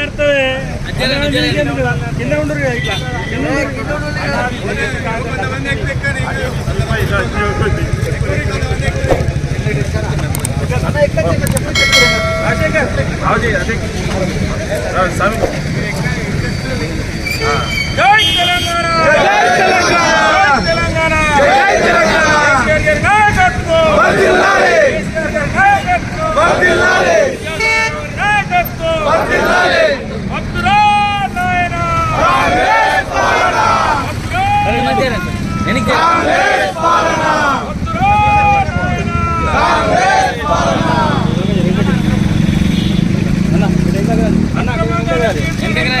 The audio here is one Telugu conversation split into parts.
అర్థమే కింద ఉండరు ఇట్లా జై వెంటనే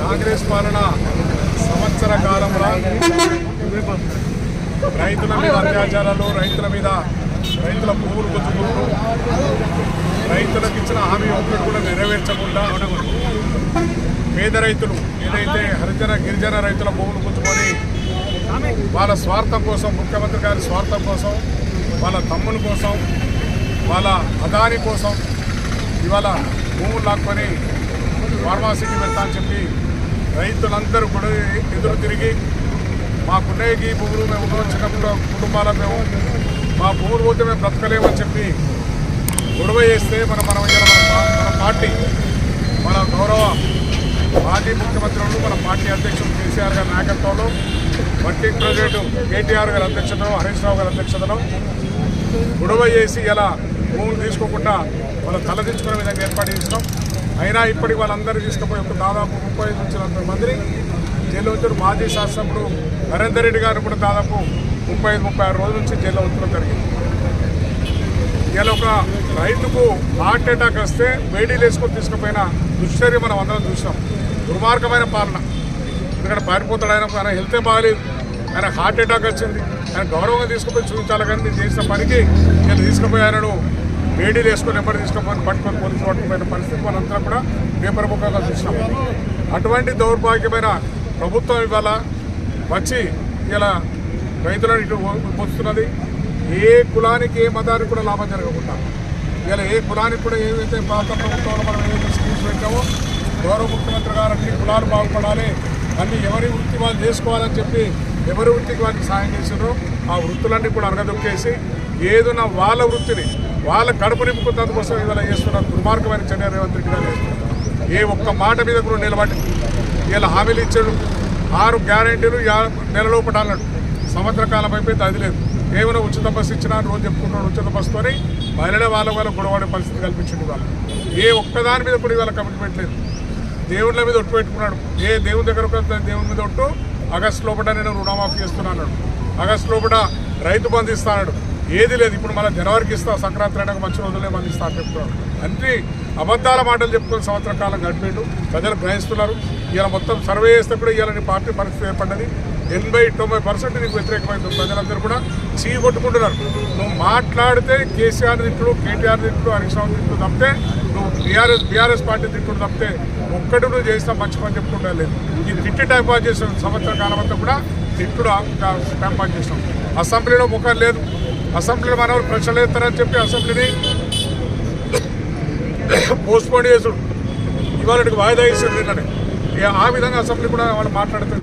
కాంగ్రెస్ పాలన సంవత్సర కాలంలో రైతుల మీద అత్యాచారాలు రైతుల మీద రైతుల భూములు గుచ్చుకుంటూ రైతులకు ఇచ్చిన హామీ ఒక్కటి కూడా నెరవేర్చకుండా పేద రైతులు ఏదైతే హరిజన గిరిజన రైతుల భూములు పుచ్చుకొని వాళ్ళ స్వార్థం కోసం ముఖ్యమంత్రి గారి స్వార్థం కోసం వాళ్ళ తమ్ముని కోసం వాళ్ళ అదాని కోసం ఇవాళ భూములు లాక్కొని ఫార్మాసీకి వెళ్తా అని చెప్పి రైతులందరూ కూడా ఎదురు తిరిగి మాకున్నాయి ఈ భూములు మేము ఉన్నచ్చినప్పుడు కుటుంబాల మేము మా భూములు పోతే మేము బ్రతకలేమని చెప్పి గొడవ చేస్తే మనం మనం మన మన పార్టీ మన గౌరవ మాజీ ముఖ్యమంత్రులు మన పార్టీ అధ్యక్షులు కేసీఆర్ గారి నాయకత్వంలో వర్కింగ్ ప్రెసిడెంట్ కేటీఆర్ గారి అధ్యక్షతలో హరీష్ రావు గారి అధ్యక్షతలో గొడవ చేసి ఇలా భూములు తీసుకోకుండా వాళ్ళు తలదించుకునే విధంగా ఏర్పాటు చేసినాం. అయినా ఇప్పటికి వాళ్ళందరూ తీసుకుపోయి ఒక దాదాపు ముప్పై ఐదు నుంచి నలభై మందిని జైల్లో ఉంచారు. మాజీ శాసనసభ్యుడు నరేందర్ రెడ్డి గారు కూడా దాదాపు ముప్పై ఐదు ముప్పై ఆరు రోజుల నుంచి జైల్లో ఉంచడం జరిగింది. ఇలా ఒక రైతుకు హార్ట్ అటాక్ వస్తే వేడీలు వేసుకొని తీసుకుపోయిన దుశ్చర్య మనం అందరం చూసాం దుర్మార్గమైన పాలన. ఎందుకంటే పారిపోతాడు ఆయన ఆయన హెల్తే బాగాలేదు. ఆయన హార్ట్ అటాక్ వచ్చింది. ఆయన గౌరవంగా తీసుకుపోయి చూపించాలి కానీ నేను చేసిన పనికి నేను తీసుకుపోయి వేడీలు వేసుకొని ఎప్పుడు తీసుకుపోయిన పట్టుకొని పోలీసు పట్టుకుపోయిన పరిస్థితి మనంతా కూడా పేపర్ ముఖంగా చూసినాం. అటువంటి దౌర్భాగ్యమైన ప్రభుత్వం ఇవాళ వచ్చి ఇలా రైతులను ఇటు పొందుతున్నది ఏ కులానికి ఏ మతానికి కూడా లాభం జరగకుండా. ఇలా ఏ కులానికి కూడా ఏదైతే పాత ప్రభుత్వంలో మనం ఏదైతే స్కీమ్స్ పెట్టామో గౌరవ ముఖ్యమంత్రి గారు అన్ని కులాలు బాగుపడాలి అన్ని ఎవరి వృత్తి వాళ్ళు చేసుకోవాలని చెప్పి ఎవరి వృత్తికి వాళ్ళకి సాయం చేసారో ఆ వృత్తులన్నీ కూడా అనగదొక్కేసి ఏదైనా వాళ్ళ వృత్తిని వాళ్ళ కడుపు నింపుకున్నందుకోసం ఇవాళ చేస్తున్న దుర్మార్గమైన చర్య రేవంత్ రెడ్డి గారు ఏ ఒక్క మాట మీద కూడా నిలబడి ఇలా హామీలు ఇచ్చాడు ఆరు గ్యారెంటీలు నెలలోపట అన్నాడు. సంవత్సర కాలం అయిపోయింది అది లేదు. కేవలం ఉచిత బస్సు ఇచ్చినా రోజు చెప్పుకుంటున్నాడు ఉచిత బస్సుతోని మహిళల వాళ్ళ వాళ్ళ గొడవడే పరిస్థితి కల్పించింది వాళ్ళు ఏ ఒక్కదాని మీద కూడా ఇవాళ కమిట్మెంట్ లేదు. దేవుళ్ళ మీద ఒట్టు పెట్టుకున్నాడు. ఏ దేవుని దగ్గర ఒక దేవుని మీద ఒట్టు ఆగస్టు లోపల నేను రుణమాఫీ చేస్తున్నాను ఆగస్టు లోపల రైతు బంధు ఇస్తాడు ఏది లేదు ఇప్పుడు మళ్ళీ జనవరికి ఇస్తా సంక్రాంతి అయినాక మంచి రోజులే మంది ఇస్తా చెప్తున్నాడు. అంటే అబద్ధాల మాటలు చెప్పుకొని సంవత్సర కాలం గడిపేడు. ప్రజలు గ్రహిస్తున్నారు. ఇలా మొత్తం సర్వే చేస్తే కూడా ఇవాళ పార్టీ పరిస్థితి ఏర్పడ్డది. ఎనభై తొంభై పర్సెంట్ నీకు వ్యతిరేకమైంది. ప్రజలందరూ కూడా చీ కొట్టుకుంటున్నారు. నువ్వు మాట్లాడితే కేసీఆర్ తిట్లు కేటీఆర్ తిట్లు హరీష్ రావు తిట్లు తప్పితే నువ్వు బీఆర్ఎస్ బీఆర్ఎస్ పార్టీ తిట్టుడు తప్పితే ఒక్కటి నువ్వు చేసినా మంచి పని చెప్పుకుంటా లేదు. ఈ తిట్టి టైం పాస్ చేసిన సంవత్సర కాలం అంతా కూడా తిట్టుడు టైం పాస్ చేసినాం. అసెంబ్లీలో ముఖం లేదు. అసెంబ్లీలో మన ప్రశ్నలు వేస్తారని చెప్పి అసెంబ్లీని పోస్ట్ పోన్ చేసుడు. ఇవాళకి వాయిదా ఇచ్చాడు నిన్ననే. ఇక ఆ విధంగా అసెంబ్లీ కూడా వాళ్ళు మాట్లాడుతుంది